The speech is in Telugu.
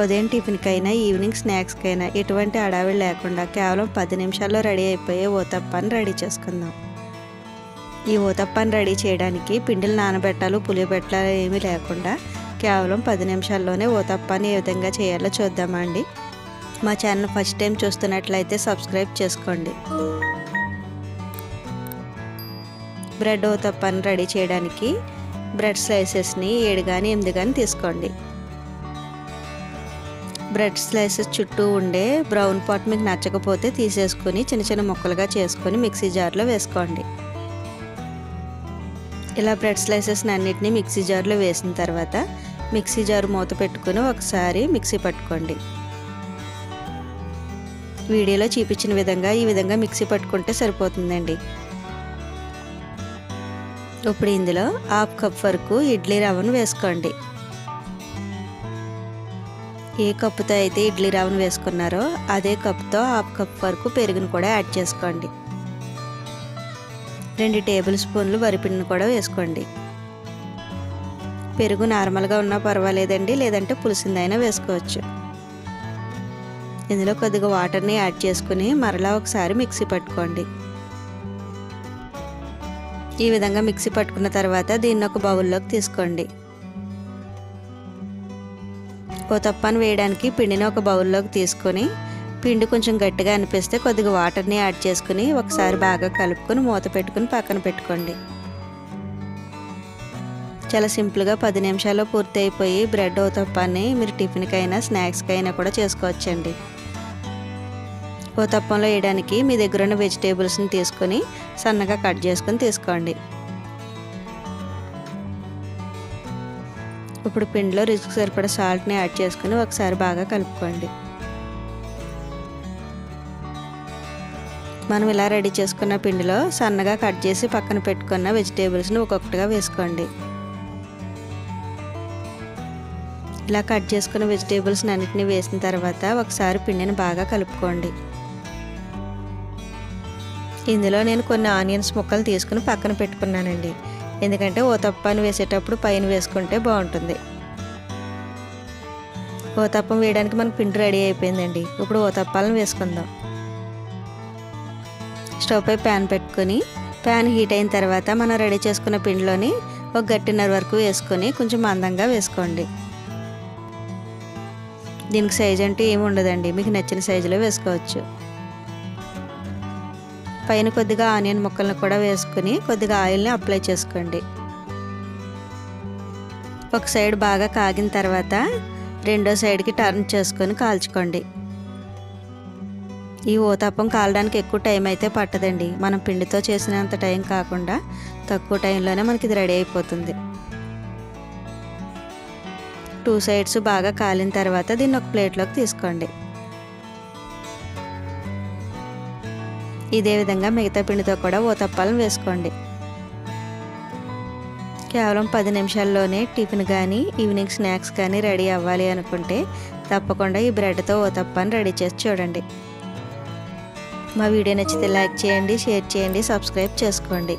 ఉదయం టిఫిన్కైనా ఈవినింగ్ స్నాక్స్కైనా ఎటువంటి అడావిడి లేకుండా కేవలం పది నిమిషాల్లో రెడీ అయిపోయే ఓతప్పని రెడీ చేసుకుందాం. ఈ ఊతప్పాన్ని రెడీ చేయడానికి పిండిలు నానబెట్టాలు పులియబెట్టాలు ఏమీ లేకుండా కేవలం పది నిమిషాల్లోనే ఊతప్పాన్ని ఏ విధంగా చేయాలో చూద్దామండి. మా ఛానల్ ఫస్ట్ టైం చూస్తున్నట్లయితే సబ్స్క్రైబ్ చేసుకోండి. బ్రెడ్ ఊతప్పాన్ని రెడీ చేయడానికి బ్రెడ్ స్లైసెస్ని ఏడు కానీ ఎనిమిది కానీ తీసుకోండి. బ్రెడ్ స్లైసెస్ చుట్టూ ఉండే బ్రౌన్ పాట్ మీకు నచ్చకపోతే తీసేసుకొని చిన్న చిన్న ముక్కలుగా చేసుకొని మిక్సీ జార్లో వేసుకోండి. ఇలా బ్రెడ్ స్లైసెస్ని అన్నిటినీ మిక్సీ జార్లో వేసిన తర్వాత మిక్సీ జారు మూత పెట్టుకుని ఒకసారి మిక్సీ పట్టుకోండి. వీడియోలో చూపించిన విధంగా ఈ విధంగా మిక్సీ పట్టుకుంటే సరిపోతుందండి. ఇప్పుడు ఇందులో హాఫ్ కప్ వరకు ఇడ్లీ రవ్వను వేసుకోండి. ఏ కప్పుతో అయితే ఇడ్లీ రవ్వను వేసుకున్నారో అదే కప్తో హాఫ్ కప్ వరకు పెరుగును కూడా యాడ్ చేసుకోండి. రెండు టేబుల్ స్పూన్లు వరిపిండిని కూడా వేసుకోండి. పెరుగు నార్మల్గా ఉన్నా పర్వాలేదండి లేదంటే పులిసిందైనా వేసుకోవచ్చు. ఇందులో కొద్దిగా వాటర్ని యాడ్ చేసుకుని మరలా ఒకసారి మిక్సీ పట్టుకోండి. ఈ విధంగా మిక్సీ పట్టుకున్న తర్వాత దీన్ని ఒక బౌల్లోకి తీసుకోండి. తప్పని వేయడానికి పిండిని ఒక బౌల్లోకి తీసుకొని పిండి కొంచెం గట్టిగా అనిపిస్తే కొద్దిగా వాటర్ని యాడ్ చేసుకుని ఒకసారి బాగా కలుపుకొని మూత పెట్టుకుని పక్కన పెట్టుకోండి. చాలా సింపుల్గా పది నిమిషాల్లో పూర్తి అయిపోయి బ్రెడ్ ఓతప్పాన్ని మీరు టిఫిన్కైనా స్నాక్స్కైనా కూడా చేసుకోవచ్చండి. ఓతప్పంలో వేయడానికి మీ దగ్గర ఉన్న వెజిటేబుల్స్ని తీసుకొని సన్నగా కట్ చేసుకొని తీసుకోండి. ఇప్పుడు పిండిలో రుచికి సరిపడ సాల్ట్ని యాడ్ చేసుకుని ఒకసారి బాగా కలుపుకోండి. మనం ఇలా రెడీ చేసుకున్న పిండిలో సన్నగా కట్ చేసి పక్కన పెట్టుకున్న వెజిటేబుల్స్ని ఒక్కొక్కటిగా వేసుకోండి. ఇలా కట్ చేసుకున్న వెజిటేబుల్స్ని అన్నిటిని వేసిన తర్వాత ఒకసారి పిండిని బాగా కలుపుకోండి. ఇందులో నేను కొన్ని ఆనియన్స్ ముక్కలు తీసుకుని పక్కన పెట్టుకున్నానండి. ఎందుకంటే ఓతప్పాన్ని వేసేటప్పుడు పైన వేసుకుంటే బాగుంటుంది. ఓతప్పం వేయడానికి మనకు పిండి రెడీ అయిపోయిందండి. ఇప్పుడు ఓతప్పాలను వేసుకుందాం. స్టవ్ పై ప్యాన్ పెట్టుకొని ప్యాన్ హీట్ అయిన తర్వాత మనం రెడీ చేసుకున్న పిండిలోని ఒక గట్టిన్నర వరకు వేసుకొని కొంచెం మందంగా వేసుకోండి. దీనికి సైజ్ అంటే ఏమి ఉండదండి. మీకు నచ్చిన సైజులో వేసుకోవచ్చు. పైన కొద్దిగా ఆనియన్ ముక్కలను కూడా వేసుకుని కొద్దిగా ఆయిల్ని అప్లై చేసుకోండి. ఒక సైడ్ బాగా కాగిన తర్వాత రెండో సైడ్కి టర్న్ చేసుకొని కాల్చుకోండి. ఈ ఊతప్పం కాలడానికి ఎక్కువ టైం అయితే పట్టదండి. మనం పిండితో చేసినంత టైం కాకుండా తక్కువ టైంలోనే మనకి ఇది రెడీ అయిపోతుంది. టూ సైడ్స్ బాగా కాలిన తర్వాత దీన్ని ఒక ప్లేట్లోకి తీసుకోండి. ఇదే విధంగా మిగతా పిండితో కూడా ఓతప్పాలను వేసుకోండి. కేవలం పది నిమిషాల్లోనే టిఫిన్ కానీ ఈవినింగ్ స్నాక్స్ కానీ రెడీ అవ్వాలి అనుకుంటే తప్పకుండా ఈ బ్రెడ్తో ఓతప్పాన్ని రెడీ చేసి చూడండి. మా వీడియో నచ్చితే లైక్ చేయండి షేర్ చేయండి సబ్స్క్రైబ్ చేసుకోండి.